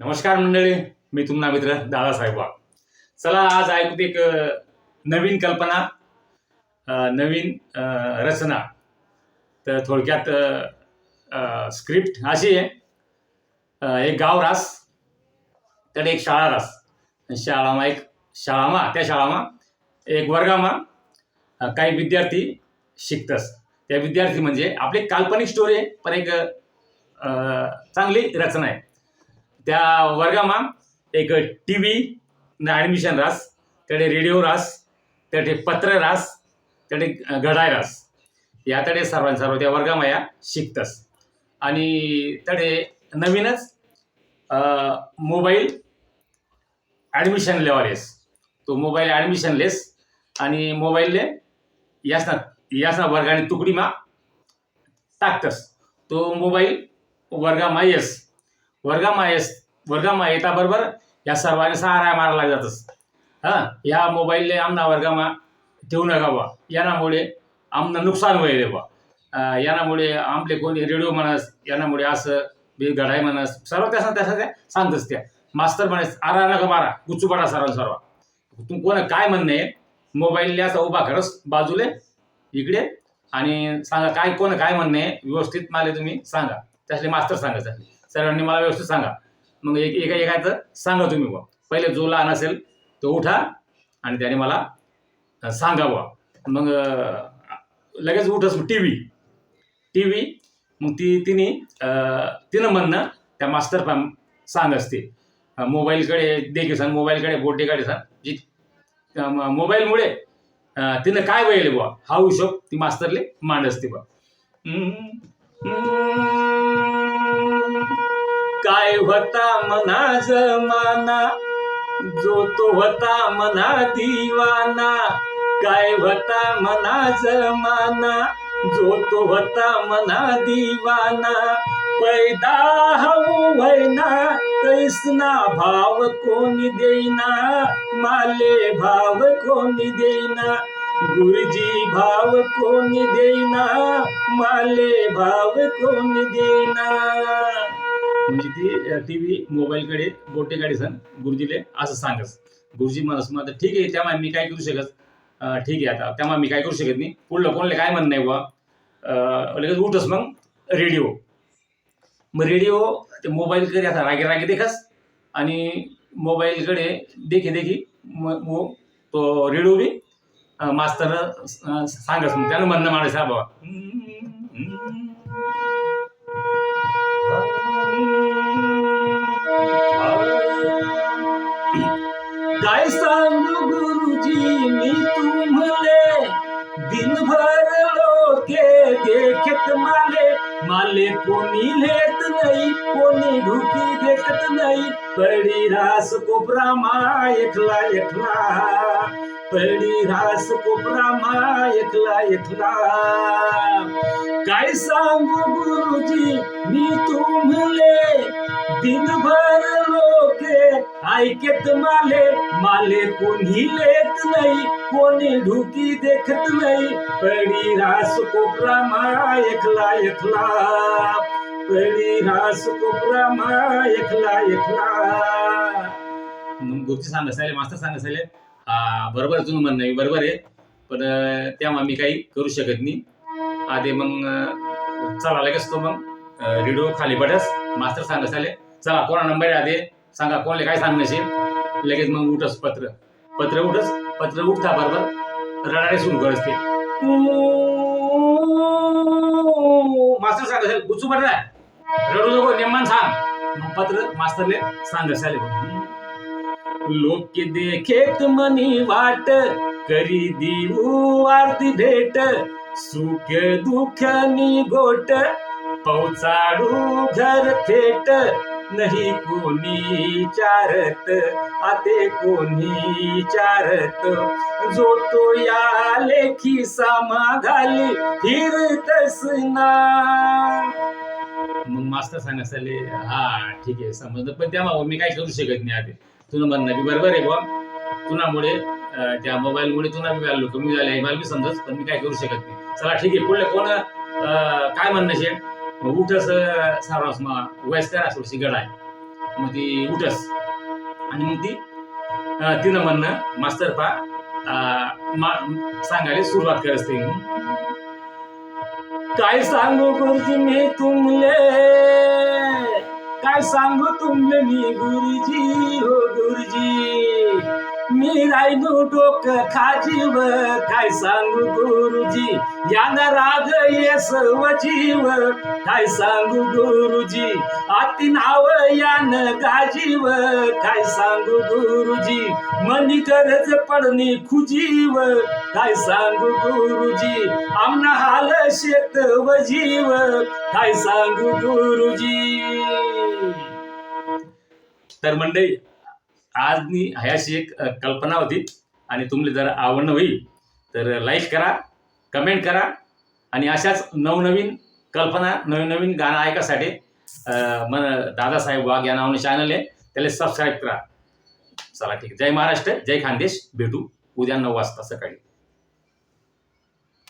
नमस्कार मंडळी मी तुम्हाला मित्र दादासाहेब वाघ. चला आज ऐकू एक नवीन कल्पना नवीन रचना. तर थोडक्यात स्क्रिप्ट अशी आहे. एक गाव रास त्याकडे एक शाळा रास. शाळामा एक शाळामा त्या शाळामा एक वर्गामा काही विद्यार्थी शिकतस. त्या विद्यार्थी म्हणजे आपली काल्पनिक स्टोरी आहे पण एक चांगली रचना आहे. त्या वर्गामा एक टी व्ही ॲडमिशन रास त्याने रेडिओ रास त्याडे पत्र रास त्याने घडाय रास. या तडे सर्वां सर्व त्या वर्गामा या शिकतस. आणि तडे नवीनच मोबाईल ॲडमिशन लेवालेस तो मोबाईल ॲडमिशन लेस आणि मोबाईलले यासना यासना वर्गाने तुकडीमा टाकतस. तो मोबाईल वर्गामा येस. वर्गामा येस वर्गामा येता बरोबर? या सर्वांनी सारा मारायला जातच हां? या मोबाईलले आमना वर्गामा ठेवू नका बा यानामुळे आमना नुकसान व्हायले बा यानामुळे आमले कोणी रेडिओ म्हणस यानामुळे असं बी घडाय म्हणस सर्व त्यासा त्यासा त्या सांगतस त्या. मास्तर म्हणस आरा नका मारा. गुच्चूपाडा सर्व सर्व. तू कोण काय म्हणणे? मोबाईल असं उभा खरंच बाजूले इकडे. आणि सांगा काय कोण काय म्हणणे? व्यवस्थित मला तुम्ही सांगा. त्यासले मास्तर सांगा त्यासले सर्वांनी मला व्यवस्थित सांगा. मग एक एका एकाचं सांगा तुम्ही बुवा. पहिले जो लहान असेल तो उठा आणि त्याने मला सांगा बा मग लगेच लगेच उठस टी व्ही टी व्ही मग ती तिने तिनं म्हणणं त्या मास्तर फॅम सांग असते मोबाईलकडे देखील सांग मोबाईलकडे बोटेकडे सांग. जी मोबाईलमुळे तिनं काय वळले बुवा? हा हिशोब ती मास्तरले मांड असते बुवा. काय होता मना जमाना? जो तो होता मना दिवाना. काय होता मना जमाना? जो तो होता मना दिवाना. पैदा हऊ व्हयना कैसना भाव कोणी देईना. माले भाव कोणी देईना. गुरुजी भाव कोणी देईना. माले भाव कोणी देईना. म्हणजे ती टी व्ही मोबाईलकडे बोटेकडे सण गुरुजीले असं सांगस. गुरुजी म्हणस मग ठीक आहे त्यामुळे मी काय करू शकत? ठीक आहे आता त्यामुळे मी काय करू शकत नाही. पुढलं कोणाला काय म्हणणं आहे बुवा? लगेच उठस मग रेडिओ. मग रेडिओ ते मोबाईलकडे आता रागे रागे देखस आणि मोबाईलकडे देखी देखी मग मो तो रेडिओ बी मास्तर सांगस. मग त्यानं म्हणणं माणूस हा बाबा सांगू गुरुजी मी तुम्हले दिनभर लोके देखत माले। माले लेत ढुकी देखत पडी रास कोपरा मा एकला एकला पडी रास एकला एकला गुरुजी मी तुम्हले दिनभर लोके ऐकत माले माले कोणी लेत नाही कोणी ढुकी देखत नाही. पडी रास कोपरा मा एकला एकला पडी रास कोपरा मा एकला एकला. मग गुरुजी सांग मास्तर सांग असायले हा बरोबर तुम्ही म्हण म्हणणं बरोबर आहे. पण तेव्हा मी काही करू शकत नाही. आधी मग चला लगेच तो मग रेडिओ खाली पडस मास्तर सांग असायले चला कोणा नंबर आहे आधी? सांगा कोणाला काय सांगण्याचे लगेच मग उठस पत्र. पत्र उठस पत्र उठता बरोबर रडायला सुरू करस ते. मास्तर सांग असेल गुच्चू पडला. रडू नको नेमान सांग. मग पत्र मास्तरले सांग असायले लोक देखेत मनी वाट करी देऊ आरती भेट सुख दुःख नि गोट पौचाडू घर थेट नाही कोणी चारत आते कोणी चारत. जो तो या लेखी सामा घाली फिरतस ना मग मास्तर सांगायचे हा ठीक आहे समजलं. पण तेव्हा मी काय करू शकत नाही आधी. तुला म्हणणं बी बरोबर आहे बुवा. तुनामुळे त्या मोबाईलमुळे तुला बी व्हॅल्यू कमी झाली आहे. मला बी समजत पण मी काय करू शकत नाही. चला ठीक आहे. पुढलं कोण? अं, काय म्हणणं शे? मग उठस सारास वयस्कर असोशी गड आहे. मग ती उठस. आणि मग ती तिनं म्हणणं मास्तर पा अं, सांगायला सुरुवात करते असते काय सांगू गुरुजी मी तुमले? काय सांगू तुमले मी गुरुजी? हो गुरुजी. मी राहिलो डोकं खाजीव काय सांगू गुरुजी? यानं राग येस जीव काय सांगू गुरुजी? आती नाव यान गाजीव काय सांगू गुरुजी? मनी गरज पडणी खुजीव काय सांगू गुरुजी? आमना हाल शेत व जीव काय सांगू गुरुजी? तर मंडळी आज मी ह्याशी एक कल्पना होती आणि तुम्हाला जर आवडणं होईल तर लाईक करा कमेंट करा आणि अशाच नवनवीन कल्पना नवीन नवीन गाणं ऐकासाठी मन दादासाहेब वाघ या नावाने चॅनल आहे त्याला सबस्क्राईब करा. चला ठीक जय महाराष्ट्र जय खानदेश. भेटू उद्या नऊ वाजता सकाळी.